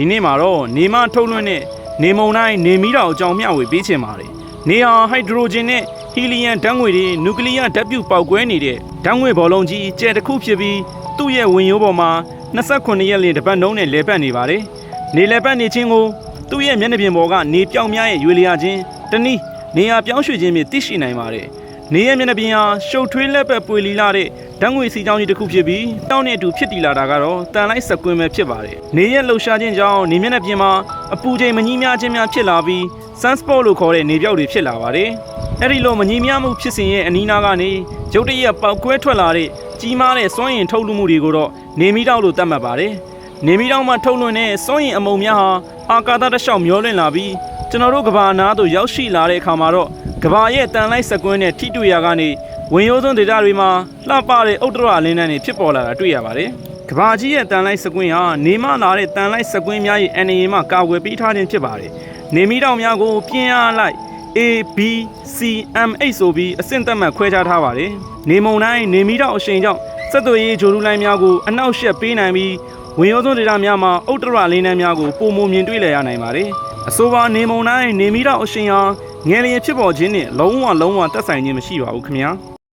ဒီနေ့မှာတော့နေမထုတ်လွှင့်တဲ့နေမုန်တိုင်းနေမီးတောင်အကြောင်းမျှဝေပေးချင်ပါတယ်နေဟာဟိုက်ဒရိုဂျင်နဲ့ဟီလီယမ်ဓာတ်ငွေတွေနျူကလ িয়ার ဓာတ်ပြုတ်ပေါက်ကွဲနေတဲ့ဓာတ်ငွေဘောလုံးကြီးကျဲတစ်ခုဖြစ်ပြီးသူ့ရဲ့ဝင်ရိုးပေါ်မှာ29ရက်လင်းတစ်ပတ်နှုံးနဲ့လဲပတ်နေပါတယ်နေလဲပတ်နေခြင်းကိုသူ့ရဲ့မျက်နှာပြင်ပေါ်ကနေပြောင်များရဲ့ရွေလျာခြင်းတနည်းနေရာပြောင်းရွှေ့ခြင်းဖြင့်သိရှိနိုင်ပါတယ် နေရဲ့မျက်နှာပြင်ဟာရှုပ်ထွေးလက်ပတ်ပွေလီလာတဲ့ဓာတ်ငွေစီချောင်းကြီးတစ်ခုဖြစ်ပြီးတောင်းနဲ့အတူဖြစ်တည်လာတာကတော့တန်လိုက်စကွင်းပဲဖြစ်ပါတယ်။နေရဲ့လှုပ်ရှားခြင်းကြောင့်နေမျက်နှာပြင်မှာအပူချိန်မကြီးများခြင်းများဖြစ်လာပြီး sunspot လို့ခေါ်တဲ့နေပြောက်တွေဖြစ်လာပါတယ်။အဲ့ဒီလိုမကြီးများမှုဖြစ်စဉ်ရဲ့အနီးနားကနေရုတ်တရက်ပေါက်ကွဲထွက်လာတဲ့ကြီးမားတဲ့စွမ်းအင်ထုတ်လွှတ်မှုတွေကိုတော့နေမီတောက်လို့သတ်မှတ်ပါတယ်။နေမီတောက်မှာထုတ်လွှင့်တဲ့စွမ်းအင်အမုံများဟာအာကာသတစ်လျှောက်မျောလွင့်လာပြီးကျွန်တော်တို့ကဘာနာသို့ရောက်ရှိလာတဲ့အခါမှာတော့ ကဘာရဲ့တန်လိုက်စကွင်းနဲ့ထိတွေ့ရာကနေဝင်ရိုးသွန်းဒေတာတွေမှာလှပတဲ့ဥတ္တရလင်းနှန်းတွေဖြစ်ပေါ်လာတာတွေ့ရပါတယ်။ကဘာကြီးရဲ့တန်လိုက်စကွင်းဟာနေမလာတဲ့တန်လိုက်စကွင်းများရဲ့အနေအမှကာဝယ်ပေးထားခြင်းဖြစ်ပါတယ်။နေမီတောင်များကိုပြင်းအားလိုက် A B C M H ဆိုပြီးအဆင့်သက်မှတ်ခွဲခြားထားပါတယ်။နေမုံတိုင်းနေမီတောင်အရှိန်ကြောင့်စက်သွေးရေးဂျိုရူလိုင်းများကိုအနှောက်အယှက်ပေးနိုင်ပြီးဝင်ရိုးသွန်းဒေတာများမှာဥတ္တရလင်းနှန်းများကိုပုံမမြင်တွေ့လည်ရနိုင်ပါတယ်။အဆိုပါနေမုံတိုင်းနေမီတောင်အရှိန်ဟာ ငယ်လျင်ဖြစ်ပေါ်ခြင်းနဲ့လုံးဝလုံးဝတက်ဆိုင်ခြင်းမရှိပါဘူးခင်ဗျာ။